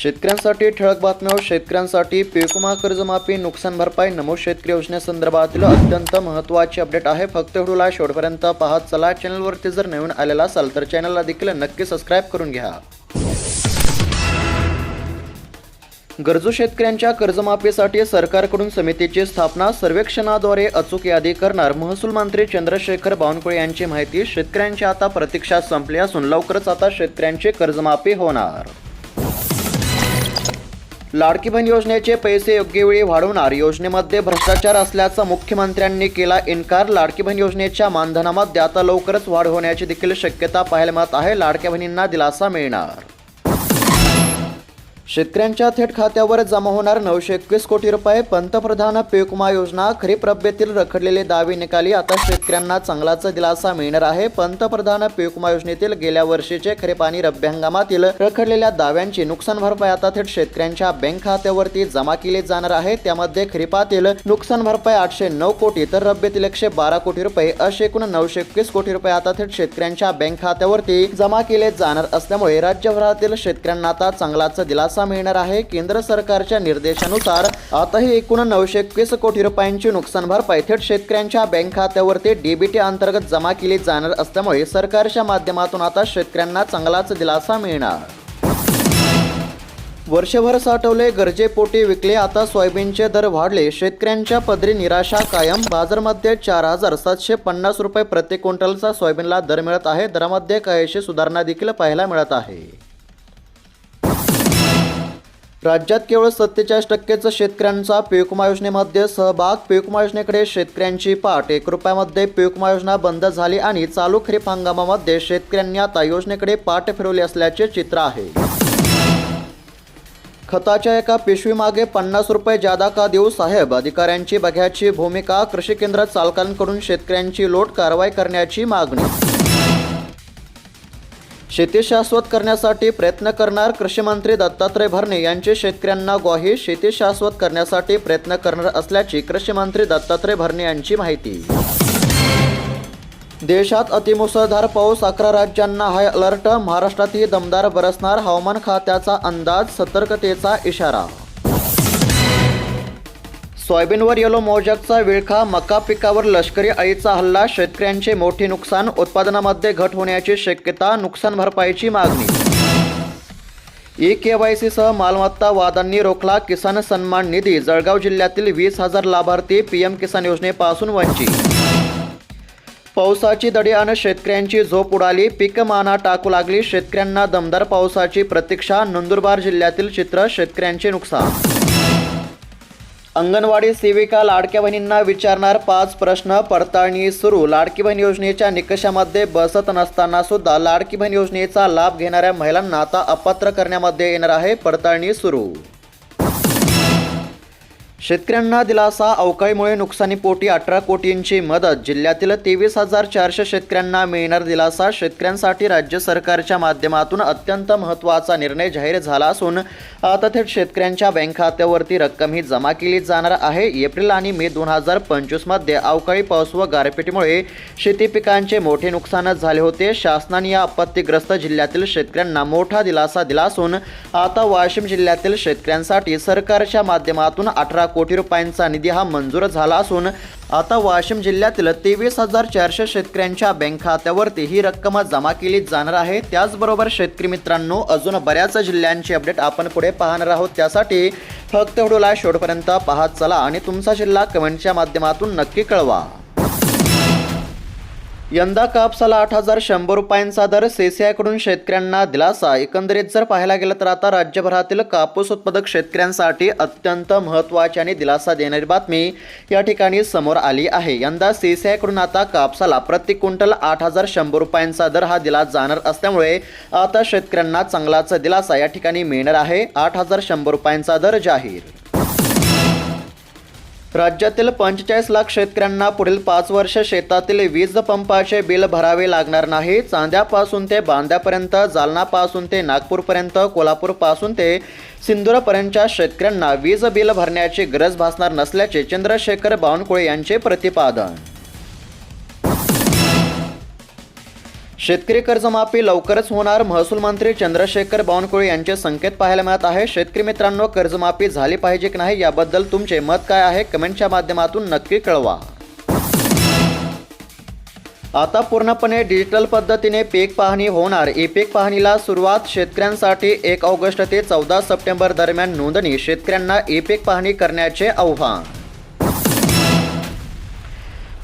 शेतकऱ्यांसाठी ठळक बातम्या शेतकऱ्यांसाठी पीकमा कर्जमाफी नुकसान भरपाई नमो शेतकरी योजनेसंदर्भातील अत्यंत महत्त्वाची अपडेट आहे. फक्त व्हिडिओला शेवटपर्यंत पाहत चला. चॅनलवरती जर नवीन आलेला असाल तर चॅनलला देखील नक्की सबस्क्राईब करून घ्या. गरजू शेतकऱ्यांच्या कर्जमाफीसाठी सरकारकडून समितीची स्थापना सर्वेक्षणाद्वारे अचूक यादी करणार. महसूल मंत्री चंद्रशेखर बावनकुळे यांची माहिती शेतकऱ्यांची आता प्रतीक्षा संपली असून लवकरच आता शेतकऱ्यांची कर्जमाफी होणार. लाडकी बहीण योजनेचे पैसे योग्य वेळी वाढवणार. योजनेमध्ये भ्रष्टाचार असल्याचा मुख्यमंत्र्यांनी केला इन्कार. लाडकी बहीण योजनेच्या मानधनामध्ये आता लवकरच वाढ होण्याची देखील शक्यता पाहायला मिळत आहे. लाडक्या बहिणींना दिलासा मिळणार. शेतकऱ्यांच्या थेट खात्यावर जमा होणार नऊशे एकवीस कोटी रुपये पंतप्रधान पीक विमा योजना खरीप रब्बीतील रखडलेले दावे निकाली आता शेतकऱ्यांना चांगलाच दिलासा मिळणार आहे. पंतप्रधान पीक विमा योजनेतील गेल्या वर्षीचे खरीप आणि रब्बी हंगामातील रखडलेल्या दाव्यांची नुकसान भरपाई आता थेट शेतकऱ्यांच्या बँक खात्यावरती जमा केली जाणार आहे. त्यामध्ये खरीपातील नुकसान भरपाई आठशे नऊ कोटी तर रब्बीतील एकशे बारा कोटी रुपये असे एकूण नऊशे एकवीस कोटी रुपये आता थेट शेतकऱ्यांच्या बँक खात्यावरती जमा केले जाणार असल्यामुळे राज्यभरातील शेतकऱ्यांना आता चांगलाच दिलासा मिळणार आहे. केंद्र सरकारच्या निर्देशानुसार आताही एकूण नऊशे एकवीस कोटी रुपयांची नुकसान भरपाई थेट शेतकऱ्यांच्या बँक खात्यावरती डीबीटी अंतर्गत जमा केली जाणार असल्यामुळे सरकारच्या माध्यमातून आता शेतकऱ्यांना चांगलाच दिलासा मिळणार. वर्षभर साठवले गरजेपोटी विकले आता सोयाबीनचे दर वाढले. शेतकऱ्यांच्या पदरी निराशा कायम. बाजारमध्ये चार हजार सातशे पन्नास रुपये प्रति क्विंटलचा सोयाबीनला दर मिळत आहे. दरामध्ये काहीशी सुधारणा देखील पाहायला मिळत आहे. राज्यात केवळ सत्तेचाळीस टक्केच शेतकऱ्यांचा पीकमा योजनेमध्ये सहभाग. पीक योजनेकडे शेतकऱ्यांची पाठ. एक रुपयामध्ये पीकमा योजना बंद झाली आणि चालू खरीप हंगामामध्ये शेतकऱ्यांनी आता योजनेकडे पाठ फिरवली असल्याचे चित्र आहे. खताच्या एका पिशवीमागे पन्नास रुपये जादा का देऊ साहेब? अधिकाऱ्यांची बघ्याची भूमिका. कृषी केंद्र चालकांकडून शेतकऱ्यांची लोट कारवाई करण्याची मागणी. शेती शाश्वत करण्यासाठी प्रयत्न करणार कृषीमंत्री दत्तात्रय भरणे यांचे शेतकऱ्यांना ग्वाही शेती शाश्वत करण्यासाठी प्रयत्न करणार असल्याची कृषीमंत्री दत्तात्रय भरणे यांची माहिती. देशात अतिमुसळधार पाऊस अकरा राज्यांना हाय अलर्ट महाराष्ट्रातही दमदार बरसणार हवामान खात्याचा अंदाज सतर्कतेचा इशारा. सोयाबीनवर येलो मोजकचा विळखा मका पिकावर लष्करी अळीचा हल्ला शेतकऱ्यांचे मोठे नुकसान उत्पादनामध्ये घट होण्याची शक्यता नुकसान भरपाईची मागणी. ई के वाय सह मालमत्ता वादांनी रोखला किसान सन्मान निधी जळगाव जिल्ह्यातील वीस हजार लाभार्थी पीएम किसान योजनेपासून वंचित. पावसाची दडी आणि शेतकऱ्यांची झोप उडाली पीक माना टाकू लागली शेतकऱ्यांना दमदार पावसाची प्रतीक्षा नंदुरबार जिल्ह्यातील चित्र शेतकऱ्यांचे नुकसान. अंगणवाडी सेविका लाडक्या बहिणींना विचारणार पाच प्रश्न पडताळणी सुरू. लाडकी बहीण योजनेच्या निकषामध्ये बसत नसताना सुद्धा लाडकी बहीण योजनेचा लाभ घेणाऱ्या महिलांना आता अपात्र करण्यामध्ये येणार आहे पडताळणी सुरू. शेतकऱ्यांना दिलासा अवकाळीमुळे नुकसानीपोटी अठरा कोटींची मदत. जिल्ह्यातील तेवीस हजार चारशे शेतकऱ्यांना मिळणार दिलासा. शेतकऱ्यांसाठी राज्य सरकारच्या माध्यमातून अत्यंत महत्त्वाचा निर्णय जाहीर झाला असून आता थेट शेतकऱ्यांच्या बँक खात्यावरती रक्कम ही जमा केली जाणार आहे. एप्रिल आणि मे दोन हजार पंचवीसमध्ये अवकाळी पाऊस व गारपिटीमुळे शेती पिकांचे मोठे नुकसान झाले होते. शासनाने या आपत्तीग्रस्त जिल्ह्यातील शेतकऱ्यांना मोठा दिलासा दिला असून आता वाशिम जिल्ह्यातील शेतकऱ्यांसाठी सरकारच्या माध्यमातून अठरा कोटी रुपयांचा निधी हा मंजूर झाला असून आता वाशिम जिल्ह्यातील तेवीस हजार चारशे शेतकऱ्यांच्या बँक खात्यावरती ही रक्कम जमा केली जाणार आहे. त्याचबरोबर शेतकरी मित्रांनो अजून बऱ्याच जिल्ह्यांची अपडेट आपण पुढे पाहणार आहोत. त्यासाठी फक्त व्हिडिओला शेवटपर्यंत पाहत चला आणि तुमचा जिल्हा कमेंटच्या माध्यमातून नक्की कळवा. यंदा कापसाला आठ हजार शंभर रुपयांचा दर सेसियाकडून शेतकऱ्यांना दिलासा. एकंदरीत जर पाहायला गेलं तर आता राज्यभरातील कापूस उत्पादक शेतकऱ्यांसाठी अत्यंत महत्त्वाची आणि दिलासा देणारी बातमी या ठिकाणी समोर आली आहे. यंदा सीसीआयकडून आता कापसाला प्रति क्विंटल आठ हजार शंभर रुपयांचा दर हा दिला जाणार असल्यामुळे आता शेतकऱ्यांना चांगलाच दिलासा या ठिकाणी मिळणार आहे. आठ हजार शंभर रुपयांचा दर जाहीर. राज्यातील पंचेचाळीस लाख शेतकऱ्यांना पुढील पाच वर्ष शेतातील वीज पंपाचे बिल भरावे लागणार नाही. चांद्यापासून ते बांद्यापर्यंत जालनापासून ते नागपूरपर्यंत कोल्हापूरपासून ते सिंदूरपर्यंतच्या शेतकऱ्यांना वीज बिल भरण्याची गरज भासणार नसल्याचे चंद्रशेखर बावनकुळे यांचे प्रतिपादन. शेतकरी कर्जमाफी लवकरच होणार महसूल मंत्री चंद्रशेखर बावनकुळे यांचे संकेत पाहायला मिळत आहे. शेतकरी मित्रांनो कर्जमाफी झाली पाहिजे की नाही याबद्दल तुमचे मत काय आहे कमेंटच्या माध्यमातून नक्की कळवा. आता पूर्णपणे डिजिटल पद्धतीने पीक पाहणी होणार. ई पीक पाहणीला सुरुवात शेतकऱ्यांसाठी एक ऑगस्ट ते चौदा सप्टेंबर दरम्यान नोंदणी. शेतकऱ्यांना ई पीक पाहणी करण्याचे आव्हान.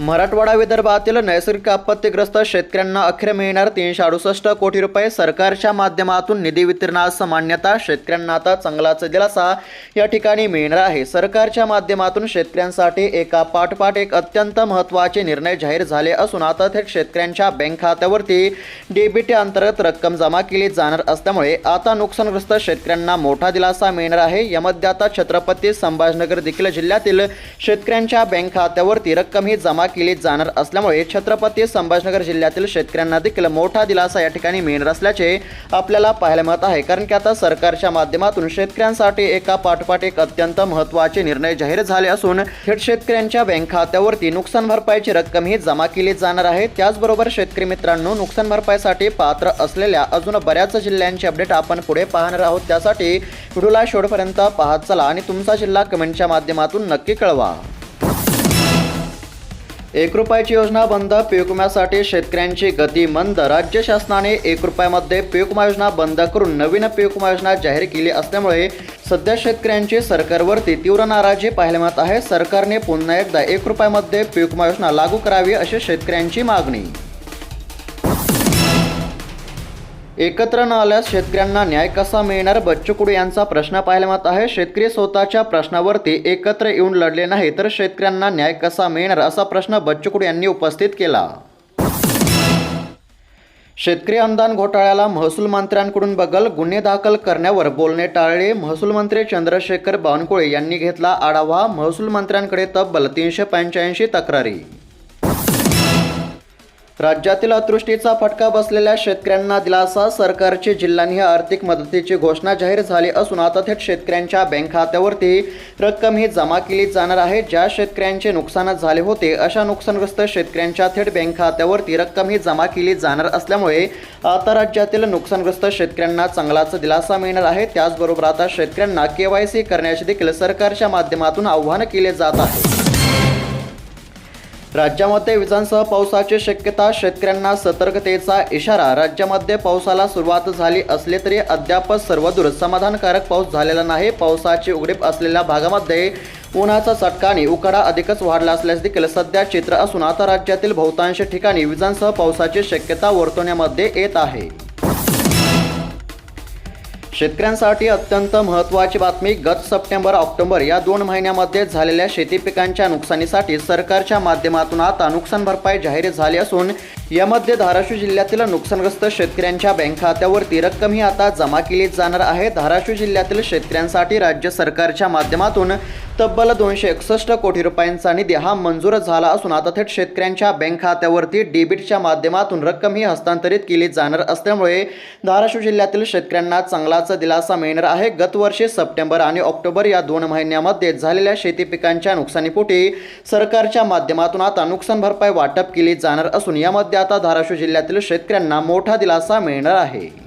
मराठवाडा विदर्भातील नैसर्गिक आपत्तीग्रस्त शेतकऱ्यांना अखेर मिळणार तीनशे अडुसष्ट कोटी रुपये. सरकारच्या माध्यमातून निधी वितरणास मान्यता शेतकऱ्यांना आता चांगलाच दिलासा या ठिकाणी मिळणार आहे. सरकारच्या माध्यमातून शेतकऱ्यांसाठी एका पाठपाठ एक अत्यंत महत्त्वाचे निर्णय जाहीर झाले असून आता थेट शेतकऱ्यांच्या बँक खात्यावरती डीबीटी अंतर्गत रक्कम जमा केली जाणार असल्यामुळे आता नुकसानग्रस्त शेतकऱ्यांना मोठा दिलासा मिळणार आहे. यामध्ये आता छत्रपती संभाजीनगर देखील जिल्ह्यातील शेतकऱ्यांच्या बँक खात्यावरती रक्कम ही जमा केली जाणार असल्यामुळे छत्रपती संभाजीनगर जिल्ह्यातील शेतकऱ्यांना देखील मोठा दिलासा या ठिकाणी मिळणार असल्याचे आपल्याला पाहायला मिळत आहे. कारण की आता सरकारच्या माध्यमातून शेतकऱ्यांसाठी एका पाठोपाठ एक अत्यंत महत्त्वाचे निर्णय जाहीर झाले असून थेट शेतकऱ्यांच्या बँक खात्यावरती नुकसान भरपाईची रक्कम ही जमा केली जाणार आहे. त्याचबरोबर शेतकरी मित्रांनो नुकसान भरपाईसाठी पात्र असलेल्या अजून बऱ्याच जिल्ह्यांचे अपडेट आपण पुढे पाहणार आहोत. त्यासाठी व्हिडिओला शेवटपर्यंत पाहत चला आणि तुमचा जिल्हा कमेंटच्या माध्यमातून नक्की कळवा. एक रुपयाची योजना बंद पीक विम्यासाठी शेतकऱ्यांची गती मंद. राज्य शासनाने एक रुपयामध्ये पीक योजना बंद करून नवीन पीक विमा योजना जाहीर केली असल्यामुळे सध्या शेतकऱ्यांची सरकारवरती तीव्र नाराजी पाहायला मिळत आहे. सरकारने पुन्हा एकदा एक रुपयामध्ये पीक विमा योजना लागू करावी अशी शेतकऱ्यांची मागणी. एकत्र न आल्यास शेतकऱ्यांना न्याय कसा मिळणार? बच्चू यांचा प्रश्न पाहायला मत आहे. शेतकरी स्वतःच्या प्रश्नावरती एकत्र येऊन लढले नाही तर शेतकऱ्यांना न्याय कसा मिळणार? असा प्रश्न बच्चू यांनी उपस्थित केला. शेतकरी अनुदान घोटाळ्याला महसूल मंत्र्यांकडून बगल गुन्हे दाखल करण्यावर बोलणे टाळले. महसूल मंत्री चंद्रशेखर बावनकुळे यांनी घेतला आढावा. महसूल मंत्र्यांकडे तब्बल तीनशे पंच्याऐंशी तक्रारी. राज्यातील अतृष्टीचा फटका बसलेल्या शेतकऱ्यांना दिलासा. सरकारची जिल्ह्यांनी आर्थिक मदतीची घोषणा जाहीर झाली असून आता थेट शेतकऱ्यांच्या बँक खात्यावरती रक्कम ही जमा केली जाणार आहे. ज्या शेतकऱ्यांचे नुकसान झाले होते अशा नुकसानग्रस्त शेतकऱ्यांच्या थेट बँक खात्यावरती रक्कम ही जमा केली जाणार असल्यामुळे आता राज्यातील नुकसानग्रस्त शेतकऱ्यांना चांगलाच दिलासा मिळणार आहे. त्याचबरोबर आता शेतकऱ्यांना के वाय सी करण्याचे देखील सरकारच्या माध्यमातून आव्हान केले जात आहे राज्यामध्ये विजांसह पावसाची शक्यता शेतकऱ्यांना सतर्कतेचा इशारा. राज्यामध्ये पावसाला सुरुवात झाली असली तरी अद्याप सर्वदूर समाधानकारक पाऊस झालेला नाही. पावसाची उघडीप असलेल्या भागामध्ये उन्हाचा चटका आणि उकाडा अधिकच वाढला असल्यास देखील सध्या चित्र असून आता राज्यातील बहुतांश ठिकाणी विजांसह पावसाची शक्यता वर्तवण्यामध्ये येत आहे. शेतकऱ्यांसाठी अत्यंत महत्त्वाची बातमी गत सप्टेंबर ऑक्टोबर या दोन महिन्यामध्ये झालेल्या शेती पिकांच्या नुकसानीसाठी सरकारच्या माध्यमातून आता नुकसान भरपाई जाहीर झाली असून यामध्ये धाराशिव जिल्ह्यातील नुकसानग्रस्त शेतकऱ्यांच्या बँक खात्यावरती रक्कम ही आता जमा केली जाणार आहे. धाराशिव जिल्ह्यातील शेतकऱ्यांसाठी राज्य सरकारच्या माध्यमातून तब्बल दोनशे एकसष्ट कोटी रुपयांचा निधी हा मंजूर झाला असून आता थेट शेतकऱ्यांच्या बँक खात्यावरती डेबिटच्या माध्यमातून रक्कम ही हस्तांतरित केली जाणार असल्यामुळे धाराशिव जिल्ह्यातील शेतकऱ्यांना चांगलाच दिलासा मिळणार आहे. गतवर्षी सप्टेंबर आणि ऑक्टोबर या दोन महिन्यामध्ये झालेल्या शेती पिकांच्या नुकसानीपोटी सरकारच्या माध्यमातून आता नुकसान भरपाई वाटप केली जाणार असून यामध्ये आता धाराशिव जिल्ह्यातील शेतकऱ्यांना मोठा दिलासा मिळणार आहे.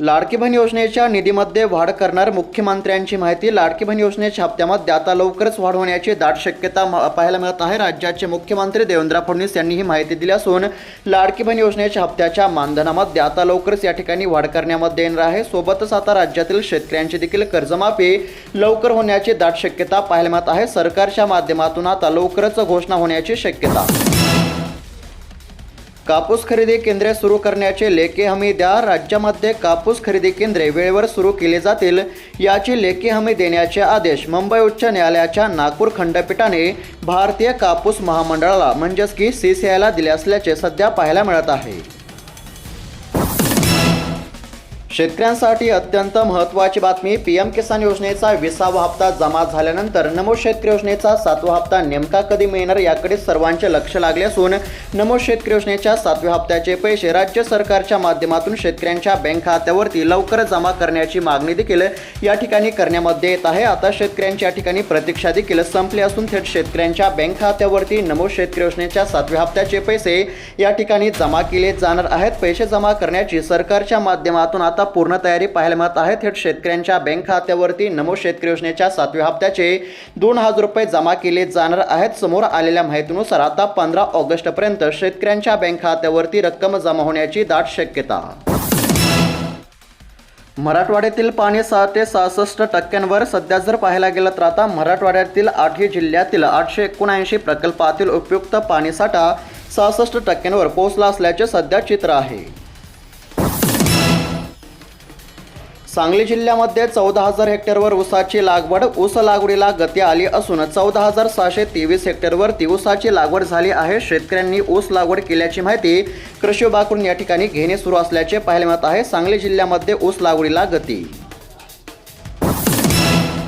लाडकी बहीण योजनेच्या निधीमध्ये वाढ करणार मुख्यमंत्र्यांची माहिती. लाडकी बहीण योजनेच्या हप्त्यामध्ये आता लवकरच वाढ होण्याची दाट शक्यता म- पाहायला मिळत आहे. राज्याचे मुख्यमंत्री देवेंद्र फडणवीस यांनी ही माहिती दिली असून लाडकी बहीण योजनेच्या हप्त्याच्या मानधनामध्ये आता लवकरच या ठिकाणी वाढ करण्यामध्ये येणार आहे. सोबतच आता राज्यातील शेतकऱ्यांची देखील कर्जमाफी लवकर होण्याची दाट शक्यता पाहायला मिळत आहे. सरकारच्या माध्यमातून आता लवकरच घोषणा होण्याची शक्यता. कापूस खरेदी केंद्रे सुरू करण्याचे लेखी हमी द्या. राज्यामध्ये कापूस खरेदी केंद्रे वेळेवर सुरू केली जातील याची लेखी हमी देण्याचे आदेश मुंबई उच्च न्यायालयाच्या नागपूर खंडपीठाने भारतीय कापूस महामंडळाला म्हणजेच की सी सी आयला दिले असल्याचे सध्या पाहायला मिळत आहे. शेतकऱ्यांसाठी अत्यंत महत्त्वाची बातमी पीएम किसान योजनेचा विसावा हप्ता जमा झाल्यानंतर नमो शेतकरी योजनेचा सातवा हप्ता नेमका कधी मिळणार याकडे सर्वांचे लक्ष लागले असून नमो शेतकरी योजनेच्या सातव्या हप्त्याचे पैसे राज्य सरकारच्या माध्यमातून शेतकऱ्यांच्या बँक खात्यावरती लवकर जमा करण्याची मागणी देखील या ठिकाणी करण्यामध्ये येत आहे. आता शेतकऱ्यांच्या ठिकाणी प्रतीक्षा देखील संपली असून थेट शेतकऱ्यांच्या बँक खात्यावरती नमो शेतकरी योजनेच्या सातव्या हप्त्याचे पैसे या ठिकाणी जमा केले जाणार आहेत. पैसे जमा करण्याची सरकारच्या माध्यमातून आता पूर्ण तयारी पाहायला मिळत आहे. थेट शेतकऱ्यांच्या बँक खात्यावरती नमो शेतकरी योजनेच्या सातव्या हप्त्याचे दोन हजार रुपये जमा केले जाणार आहेत. समोर आलेल्या माहितीनुसार आता पंधरा ऑगस्टपर्यंत शेतकऱ्यांच्या बँक खात्यावरती रक्कम जमा होण्याची दाट शक्यता. मराठवाड्यातील पाणी सहा ते सहासष्ट टक्क्यांवर सध्या जर पाहायला गेलं तर आता मराठवाड्यातील आठही जिल्ह्यातील आठशे एकोणऐंशी प्रकल्पातील उपयुक्त पाणीसाठा सहासष्ट टक्क्यांवर पोहोचला असल्याचे सध्या चित्र आहे. सांगली जिल्ह्यामध्ये चौदा हजार हेक्टरवर ऊसाची लागवड ऊस लागवडीला गती आली असून चौदा हजार सहाशे तेवीस हेक्टरवरती ऊसाची लागवड झाली आहे. शेतकऱ्यांनी ऊस लागवड केल्याची माहिती कृषी विभागाकडून या ठिकाणी घेणे सुरू असल्याचे पाहायला मिळत आहे. सांगली जिल्ह्यामध्ये ऊस लागवडीला गती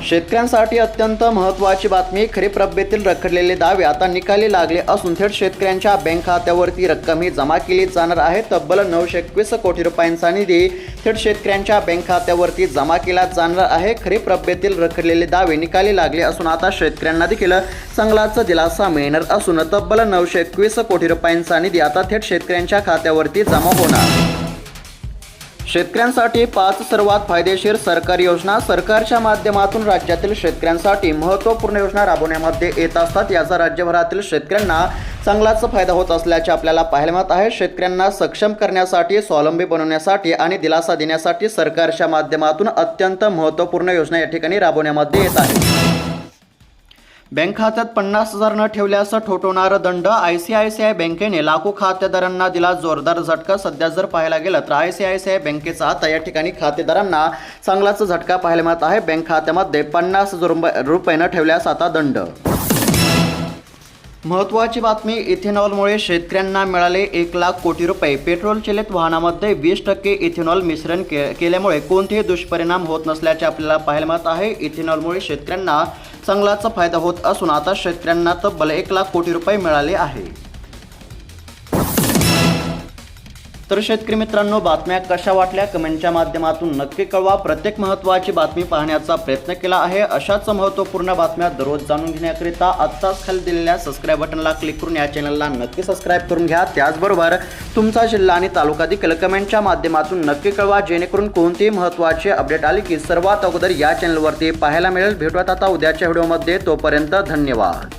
शेतकऱ्यांसाठी अत्यंत महत्त्वाची बातमी. खरीप रब्बेतील रखडलेले दावे आता निकाली लागले असून थेट शेतकऱ्यांच्या बँक खात्यावरती रक्कम ही जमा केली जाणार आहे. तब्बल नऊशे एकवीस कोटी रुपयांचा निधी थेट शेतकऱ्यांच्या बँक खात्यावरती जमा केला जाणार आहे. खरीप रब्बेतील रखडलेले दावे निकाली लागले असून आता शेतकऱ्यांना देखील चांगलाच दिलासा मिळणार असून तब्बल नऊशे एकवीस कोटी रुपयांचा निधी आता थेट शेतकऱ्यांच्या खात्यावरती जमा होणार. शेतकऱ्यांसाठी पाच सर्वात फायदेशीर सरकारी योजना सरकारच्या माध्यमातून राज्यातील शेतकऱ्यांसाठी महत्त्वपूर्ण योजना राबवण्यामध्ये येत असतात. याचा राज्यभरातील शेतकऱ्यांना चांगलाच फायदा होत असल्याचे आपल्याला पाहायला मिळत आहे. शेतकऱ्यांना सक्षम करण्यासाठी स्वावलंबी बनवण्यासाठी आणि दिलासा देण्यासाठी सरकारच्या माध्यमातून अत्यंत महत्त्वपूर्ण योजना या ठिकाणी राबवण्यामध्ये येत आहे बँक खात्यात पन्नास हजार न ठेवल्यास ठोठवणारा दंड I C I C I बँकेने लाखो खातेदारांना दिला जोरदार झटका. सध्या जर पाहायला गेलं तर I C I C I बँकेचा आता या ठिकाणी खातेदारांना चांगलाच झटका पाहायला मिळत आहे. बँक खात्यामध्ये पन्नास हजार रुपये रुपये न ठेवल्यास आता दंड. महत्त्वाची बातमी इथेनॉलमुळे शेतकऱ्यांना मिळाले एक लाख कोटी रुपये. पेट्रोल चलित वाहनामध्ये वीस टक्के इथेनॉल मिश्रण के केल्यामुळे कोणतेही दुष्परिणाम होत नसल्याचे आपल्याला पाहायला मिळत आहे. इथेनॉलमुळे शेतकऱ्यांना चांगलाच फायदा होत असून आता शेतकऱ्यांना तब्बल एक लाख कोटी रुपये मिळाले आहे. तर शेतकरी मित्रांनो बातम्या कशा वाटल्या? कमेंटच्या माध्यमातून नक्की कळवा. प्रत्येक महत्त्वाची बातमी पाहण्याचा प्रयत्न केला आहे. अशाच महत्त्वपूर्ण बातम्या दररोज जाणून घेण्याकरिता आत्ताच खाली दिलेल्या सबस्क्राईब बटनला क्लिक करून या चॅनलला नक्की सबस्क्राईब करून घ्या. त्याचबरोबर तुमचा जिल्हा आणि तालुका देखील कमेंटच्या माध्यमातून नक्की कळवा जेणेकरून कोणतीही महत्त्वाचे अपडेट आली की सर्वात अगोदर या चॅनलवरती पाहायला मिळेल. भेटूयात आता उद्याच्या व्हिडिओमध्ये तोपर्यंत धन्यवाद.